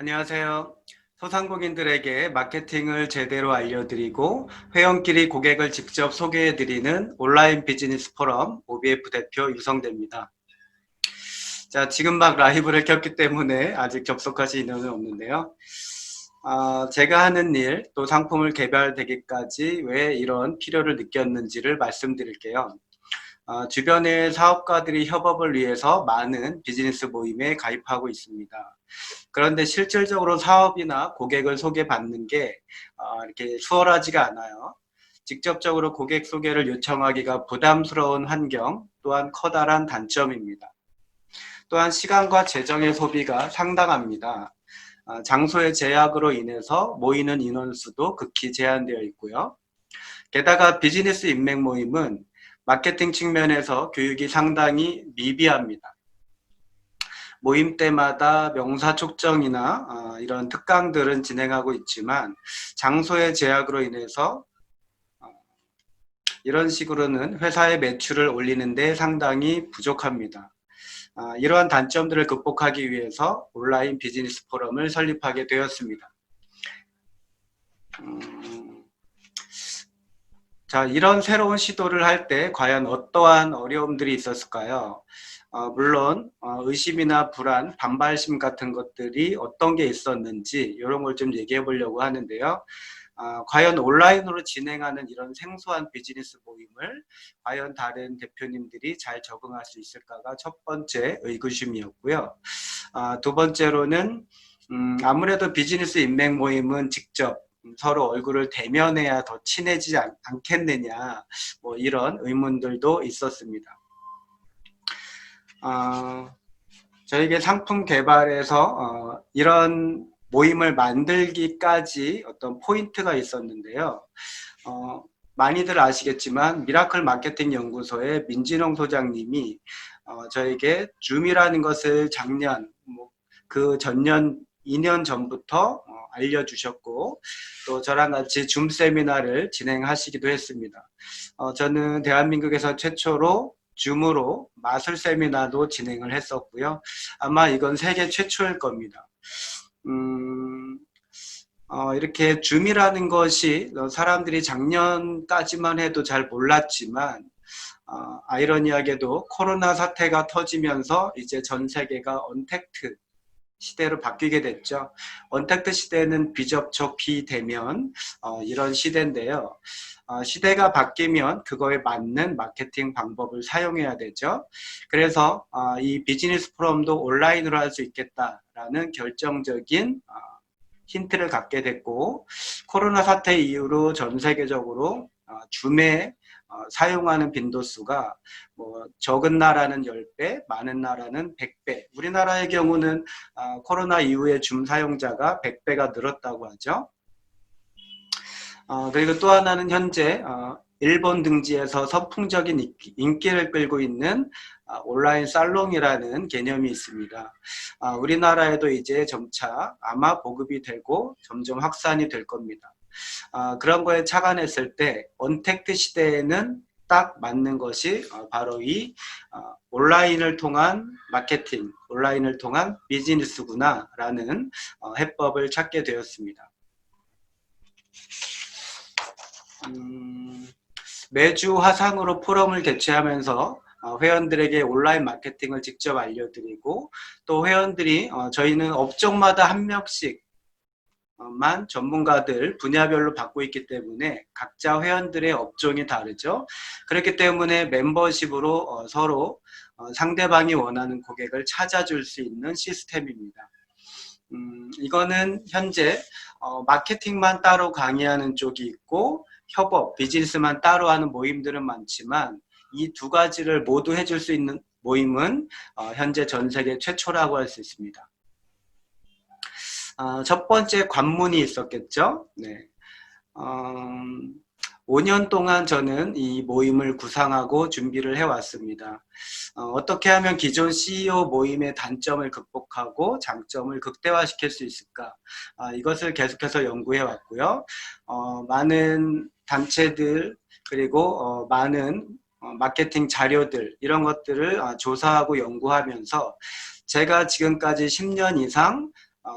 안녕하세요. 소상공인들에게 마케팅을 제대로 알려드리고 회원끼리 고객을 직접 소개해드리는 온라인 비즈니스 포럼 OBF 대표 유성대입니다. 자, 지금 막 라이브를 켰기 때문에 아직 접속하신 인원은 없는데요. 아, 제가 하는 일, 또 상품을 개발되기까지 왜 이런 필요를 느꼈는지를 말씀드릴게요. 아, 주변의 사업가들이 협업을 위해서 많은 비즈니스 모임에 가입하고 있습니다. 그런데 실질적으로 사업이나 고객을 소개받는 게 어, 이렇게 수월하지가 않아요. 직접적으로 고객 소개를 요청하기가 부담스러운 환경 또한 커다란 단점입니다. 또한 시간과 재정의 소비가 상당합니다. 어, 장소의 제약으로 인해서 모이는 인원수도 극히 제한되어 있고요. 게다가 비즈니스 인맥 모임은 마케팅 측면에서 교육이 상당히 미비합니다. 모임 때마다 명사 촉정이나 어, 이런 특강들은 진행하고 있지만 장소의 제약으로 인해서 어, 이런 식으로는 회사의 매출을 올리는데 상당히 부족합니다. 아, 이러한 단점들을 극복하기 위해서 온라인 비즈니스 포럼을 설립하게 되었습니다. 음, 자, 이런 새로운 시도를 할 때 과연 어떠한 어려움들이 있었을까요? 어, 물론 어, 의심이나 불안, 반발심 같은 것들이 어떤 게 있었는지 이런 걸 좀 얘기해 보려고 하는데요. 어, 과연 온라인으로 진행하는 이런 생소한 비즈니스 모임을 과연 다른 대표님들이 잘 적응할 수 있을까가 첫 번째 의구심이었고요. 아, 두 번째로는 음, 아무래도 비즈니스 인맥 모임은 직접 서로 얼굴을 대면해야 더 친해지지 않, 않겠느냐 뭐 이런 의문들도 있었습니다. 어, 저에게 상품 개발에서 어, 이런 모임을 만들기까지 어떤 포인트가 있었는데요. 어, 많이들 아시겠지만 미라클 마케팅 연구소의 민진홍 소장님이 어, 저에게 줌이라는 것을 작년 뭐, 그 전년 2년 전부터 어, 알려주셨고 또 저랑 같이 줌 세미나를 진행하시기도 했습니다. 어, 저는 대한민국에서 최초로 줌으로 마술 세미나도 진행을 했었고요. 아마 이건 세계 최초일 겁니다. 음, 어, 이렇게 줌이라는 것이 사람들이 작년까지만 해도 잘 몰랐지만 어, 아이러니하게도 코로나 사태가 터지면서 이제 전 세계가 언택트 시대로 바뀌게 됐죠. 언택트 시대는 비접촉, 비대면 어, 이런 시대인데요. 어, 시대가 바뀌면 그거에 맞는 마케팅 방법을 사용해야 되죠. 그래서 어, 이 비즈니스 포럼도 온라인으로 할 수 있겠다라는 결정적인 어, 힌트를 갖게 됐고 코로나 사태 이후로 전 세계적으로 어, 어, 사용하는 빈도수가 뭐 적은 나라는 10배, 많은 나라는 100배. 우리나라의 경우는 어, 코로나 이후에 줌 사용자가 100배가 늘었다고 하죠. 어, 그리고 또 하나는 현재 어, 일본 등지에서 선풍적인 인기- 인기를 끌고 있는 아, 온라인 살롱이라는 개념이 있습니다. 아, 우리나라에도 이제 점차 아마 보급이 되고 점점 확산이 될 겁니다. 아, 그런 거에 착안했을 때 언택트 시대에는 딱 맞는 것이 어, 바로 이 어, 온라인을 통한 마케팅, 온라인을 통한 비즈니스구나라는 어, 해법을 찾게 되었습니다. 음, 매주 화상으로 포럼을 개최하면서 어, 회원들에게 온라인 마케팅을 직접 알려드리고 또 회원들이 어, 저희는 업종마다 한 명씩 만 전문가들 분야별로 받고 있기 때문에 각자 회원들의 업종이 다르죠. 그렇기 때문에 멤버십으로 어, 서로 어, 상대방이 원하는 고객을 찾아줄 수 있는 시스템입니다. 음, 이거는 현재 어, 마케팅만 따로 강의하는 쪽이 있고 협업, 비즈니스만 따로 하는 모임들은 많지만 이 두 가지를 모두 해줄 수 있는 모임은 어, 현재 전 세계 최초라고 할 수 있습니다. 어, 첫 번째 관문이 있었겠죠. 네. 음, 5년 동안 저는 이 모임을 구상하고 준비를 해왔습니다. 어, 떻게 하면 기존 CEO 모임의 단점을 극복하고 장점을 극대화시킬 수 있을까? 아, 이것을 계속해서 연구해 왔고요. 어, 많은 단체들 그리고 어, 많은 어, 마케팅 자료들 이런 것들을 아, 조사하고 연구하면서 제가 지금까지 10년 이상 어,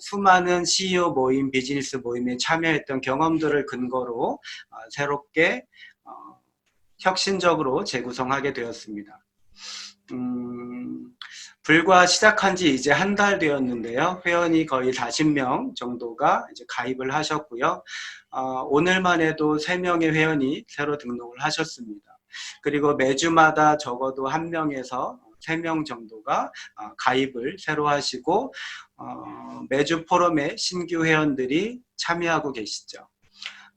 수많은 CEO 모임, 비즈니스 모임에 참여했던 경험들을 근거로 어, 새롭게 어, 혁신적으로 재구성하게 되었습니다. 음, 불과 시작한 지 이제 한 달 되었는데요. 회원이 거의 40명 정도가 이제 가입을 하셨고요. 어, 오늘만 해도 3명의 회원이 새로 등록을 하셨습니다. 그리고 매주마다 적어도 한 명에서 3명 정도가 어, 가입을 새로 하시고 어, 매주 포럼에 신규 회원들이 참여하고 계시죠.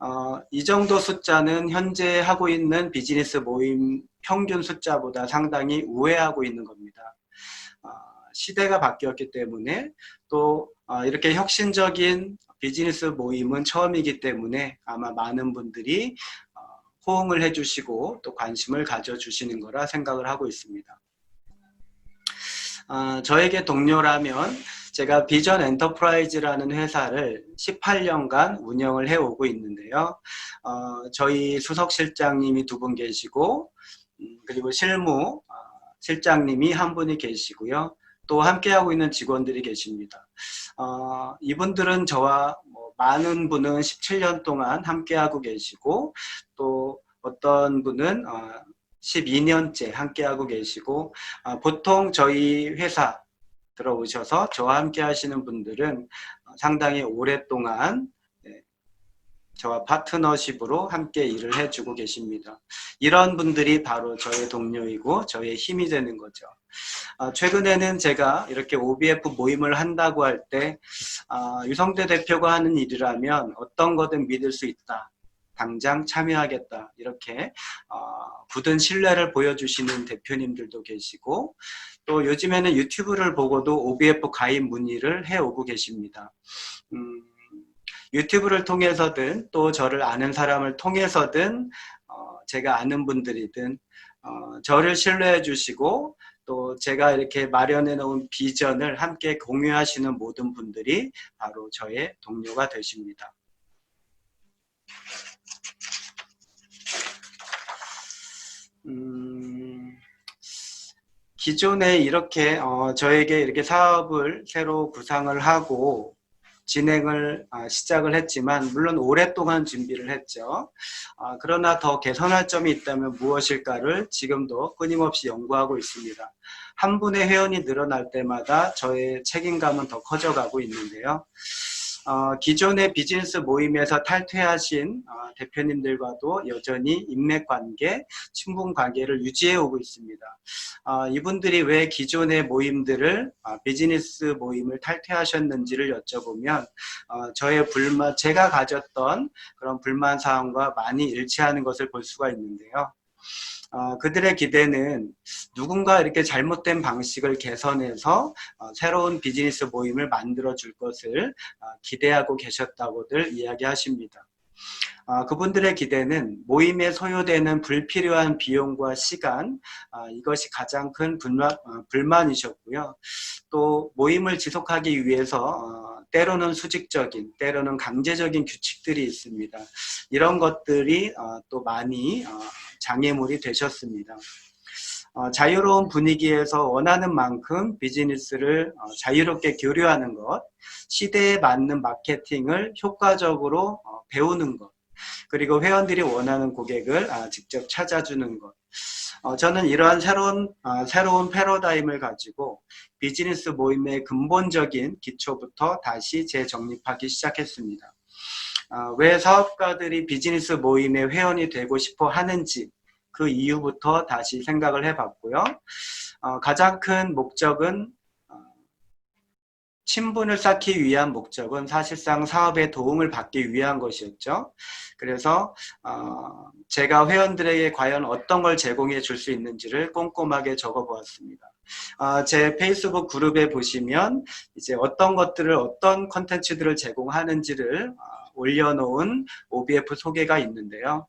어, 이 정도 숫자는 현재 하고 있는 비즈니스 모임 평균 숫자보다 상당히 우회하고 있는 겁니다. 어, 시대가 바뀌었기 때문에 또 어, 이렇게 혁신적인 비즈니스 모임은 처음이기 때문에 아마 많은 분들이 어, 호응을 해주시고 또 관심을 가져주시는 거라 생각을 하고 있습니다. 어, 저에게 동료라면 제가 비전 엔터프라이즈라는 회사를 18년간 운영을 해오고 있는데요. 어, 저희 수석 실장님이 두 분 계시고 음, 그리고 실무 어, 실장님이 한 분이 계시고요. 또 함께하고 있는 직원들이 계십니다. 어, 이분들은 저와 뭐 많은 분은 17년 동안 함께하고 계시고 또 어떤 분은 어, 12년째 함께하고 계시고 어, 보통 저희 회사 들어오셔서 저와 함께 하시는 분들은 어, 상당히 오랫동안 네, 저와 파트너십으로 함께 일을 해주고 계십니다. 이런 분들이 바로 저의 동료이고 저의 힘이 되는 거죠. 어, 최근에는 제가 이렇게 OBF 모임을 한다고 할때 어, 유성대 대표가 하는 일이라면 어떤 거든 믿을 수 있다. 당장 참여하겠다 이렇게 어, 굳은 신뢰를 보여주시는 대표님들도 계시고 또 요즘에는 유튜브를 보고도 OBF 가입 문의를 해오고 계십니다. 음, 유튜브를 통해서든 또 저를 아는 사람을 통해서든 어, 제가 아는 분들이든 어, 저를 신뢰해 주시고 또 제가 이렇게 마련해 놓은 비전을 함께 공유하시는 모든 분들이 바로 저의 동료가 되십니다. 음, 기존에 이렇게 어, 저에게 이렇게 사업을 새로 구상을 하고 진행을 아, 시작을 했지만 물론 오랫동안 준비를 했죠. 아, 그러나 더 개선할 점이 있다면 무엇일까를 지금도 끊임없이 연구하고 있습니다. 한 분의 회원이 늘어날 때마다 저의 책임감은 더 커져가고 있는데요. 어, 기존의 비즈니스 모임에서 탈퇴하신 어, 대표님들과도 여전히 인맥 관계, 친분 관계를 유지해 오고 있습니다. 어, 이분들이 왜 기존의 모임들을 어, 비즈니스 모임을 탈퇴하셨는지를 여쭤보면 어, 저의 불만, 제가 가졌던 그런 불만 사항과 많이 일치하는 것을 볼 수가 있는데요. 어, 그들의 기대는 누군가 이렇게 잘못된 방식을 개선해서 어, 새로운 비즈니스 모임을 만들어 줄 것을 어, 기대하고 계셨다고들 이야기하십니다. 어, 그분들의 기대는 모임에 소요되는 불필요한 비용과 시간 어, 이것이 가장 큰 불만, 어, 불만이셨고요. 또 모임을 지속하기 위해서 어, 때로는 수직적인 때로는 강제적인 규칙들이 있습니다. 이런 것들이 어, 또 많이 어, 장애물이 되셨습니다. 어, 자유로운 분위기에서 원하는 만큼 비즈니스를 어, 자유롭게 교류하는 것, 시대에 맞는 마케팅을 효과적으로 어, 배우는 것, 그리고 회원들이 원하는 고객을 아, 직접 찾아주는 것. 어, 저는 이러한 새로운 아, 새로운 패러다임을 가지고 비즈니스 모임의 근본적인 기초부터 다시 재정립하기 시작했습니다. 아, 왜 사업가들이 비즈니스 모임의 회원이 되고 싶어 하는지 그 이유부터 다시 생각을 해봤고요. 어, 가장 큰 목적은 어, 친분을 쌓기 위한 목적은 사실상 사업에 도움을 받기 위한 것이었죠. 그래서 어, 제가 회원들에게 과연 어떤 걸 제공해 줄 수 있는지를 꼼꼼하게 적어보았습니다. 어, 제 페이스북 그룹에 보시면 이제 어떤 것들을 어떤 컨텐츠들을 제공하는지를 어, 올려놓은 OBF 소개가 있는데요.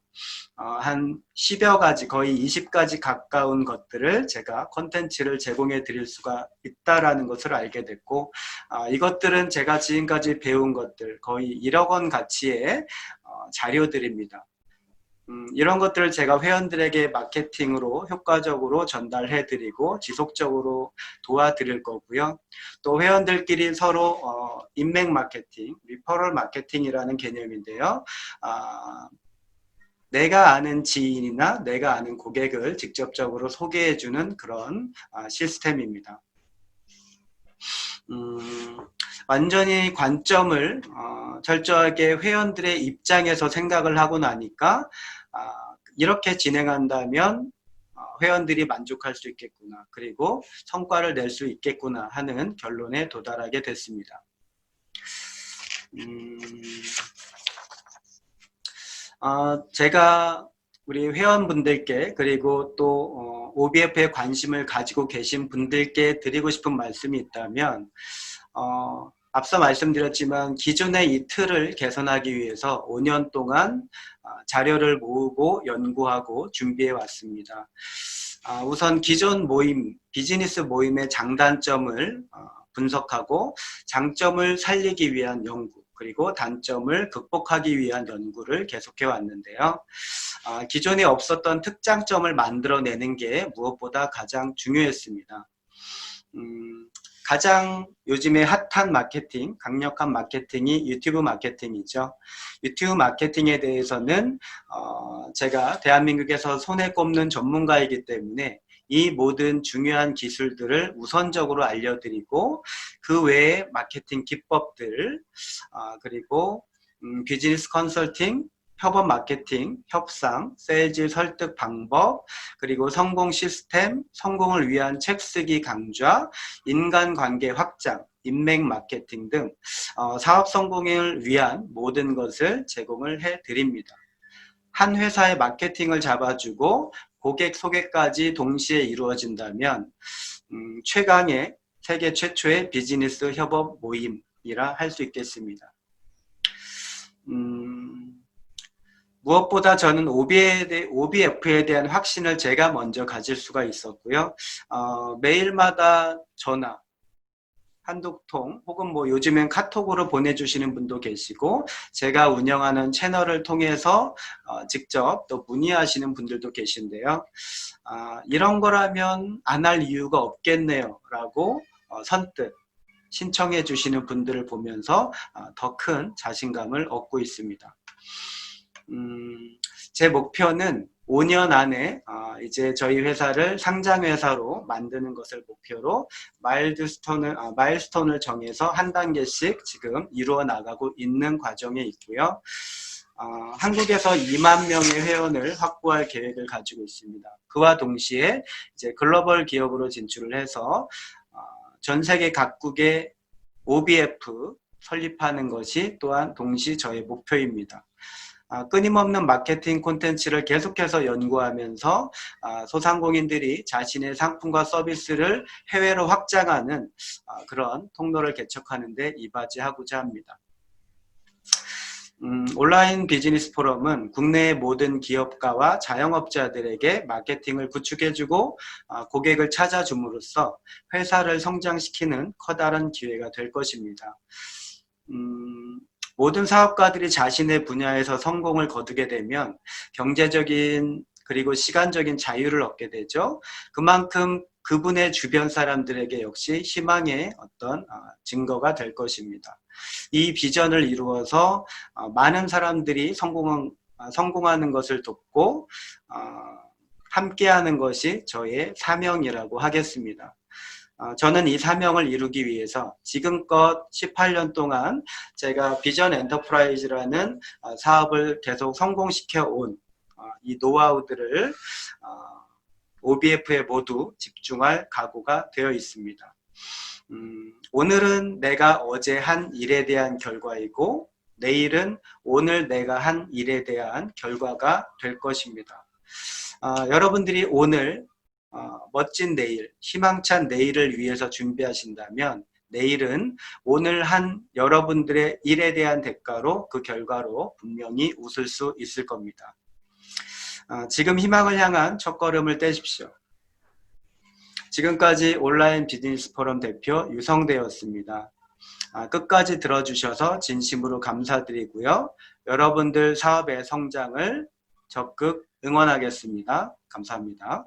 어, 한 10여 가지, 거의 20가지 가까운 것들을 제가 컨텐츠를 제공해 드릴 수가 있다라는 것을 알게 됐고, 어, 이것들은 제가 지금까지 배운 것들, 거의 1억 원 가치의 어, 자료들입니다. 음, 이런 것들을 제가 회원들에게 마케팅으로 효과적으로 전달해 드리고 지속적으로 도와드릴 거고요. 또 회원들끼리 서로 어, 인맥 마케팅, 리퍼럴 마케팅이라는 개념인데요. 아, 내가 아는 지인이나 내가 아는 고객을 직접적으로 소개해 주는 그런 아, 시스템입니다. 음, 완전히 관점을 어, 철저하게 회원들의 입장에서 생각을 하고 나니까 아, 이렇게 진행한다면 어, 회원들이 만족할 수 있겠구나 그리고 성과를 낼 수 있겠구나 하는 결론에 도달하게 됐습니다. 음, 어, 제가 우리 회원분들께 그리고 또 어, OBF에 관심을 가지고 계신 분들께 드리고 싶은 말씀이 있다면 어, 앞서 말씀드렸지만 기존의 이 틀을 개선하기 위해서 5년 동안 어, 자료를 모으고 연구하고 준비해 왔습니다. 아, 우선 기존 모임, 비즈니스 모임의 장단점을 어, 분석하고 장점을 살리기 위한 연구 그리고 단점을 극복하기 위한 연구를 계속해 왔는데요. 아, 기존에 없었던 특장점을 만들어내는 게 무엇보다 가장 중요했습니다. 음, 가장 요즘에 핫한 마케팅, 강력한 마케팅이 유튜브 마케팅이죠. 유튜브 마케팅에 대해서는 어, 제가 대한민국에서 손에 꼽는 전문가이기 때문에 이 모든 중요한 기술들을 우선적으로 알려드리고 그 외에 마케팅 기법들 아, 그리고 음, 비즈니스 컨설팅 협업 마케팅, 협상, 세일즈 설득 방법, 그리고 성공 시스템, 성공을 위한 책 쓰기 강좌, 인간관계 확장, 인맥 마케팅 등 어, 사업 성공을 위한 모든 것을 제공을 해 드립니다. 한 회사의 마케팅을 잡아주고 고객 소개까지 동시에 이루어진다면 음, 최강의 세계 최초의 비즈니스 협업 모임이라 할 수 있겠습니다. 음, 무엇보다 저는 OBF에 대한 확신을 제가 먼저 가질 수가 있었고요. 어, 매일마다 전화, 한두 통 혹은 뭐 요즘엔 카톡으로 보내주시는 분도 계시고 제가 운영하는 채널을 통해서 어, 직접 또 문의하시는 분들도 계신데요. 아, 이런 거라면 안 할 이유가 없겠네요 라고 어, 선뜻 신청해 주시는 분들을 보면서 어, 더큰 자신감을 얻고 있습니다. 음, 제 목표는 5년 안에 어, 이제 저희 회사를 상장 회사로 만드는 것을 목표로 마일드스톤을 아, 마일스톤을 정해서 한 단계씩 지금 이루어 나가고 있는 과정에 있고요. 어, 한국에서 2만 명의 회원을 확보할 계획을 가지고 있습니다. 그와 동시에 이제 글로벌 기업으로 진출을 해서 어, 전 세계 각국의 OBF 설립하는 것이 또한 동시 저의 목표입니다. 아, 끊임없는 마케팅 콘텐츠를 계속해서 연구하면서 아, 소상공인들이 자신의 상품과 서비스를 해외로 확장하는 아, 그런 통로를 개척하는 데 이바지하고자 합니다. 음, 온라인 비즈니스 포럼은 국내의 모든 기업가와 자영업자들에게 마케팅을 구축해주고 아, 고객을 찾아줌으로써 회사를 성장시키는 커다란 기회가 될 것입니다. 음, 모든 사업가들이 자신의 분야에서 성공을 거두게 되면 경제적인 그리고 시간적인 자유를 얻게 되죠. 그만큼 그분의 주변 사람들에게 역시 희망의 어떤 아, 증거가 될 것입니다. 이 비전을 이루어서 아, 많은 사람들이 성공, 아, 성공하는 것을 돕고 함께하는 것이 저의 사명이라고 하겠습니다. 어, 저는 이 사명을 이루기 위해서 지금껏 18년 동안 제가 비전 엔터프라이즈라는 어, 사업을 계속 성공시켜 온이 어, 노하우들을 OBF에 모두 집중할 각오가 되어 있습니다. 음, 오늘은 내가 어제 한 일에 대한 결과이고 내일은 오늘 내가 한 일에 대한 결과가 될 것입니다. 어, 여러분들이 오늘 어, 멋진 내일, 희망찬 내일을 위해서 준비하신다면 내일은 오늘 한 여러분들의 일에 대한 대가로 그 결과로 분명히 웃을 수 있을 겁니다. 어, 지금 희망을 향한 첫걸음을 떼십시오. 지금까지 온라인 비즈니스 포럼 대표 유성대였습니다. 아, 끝까지 들어주셔서 진심으로 감사드리고요. 여러분들 사업의 성장을 적극 응원하겠습니다. 감사합니다.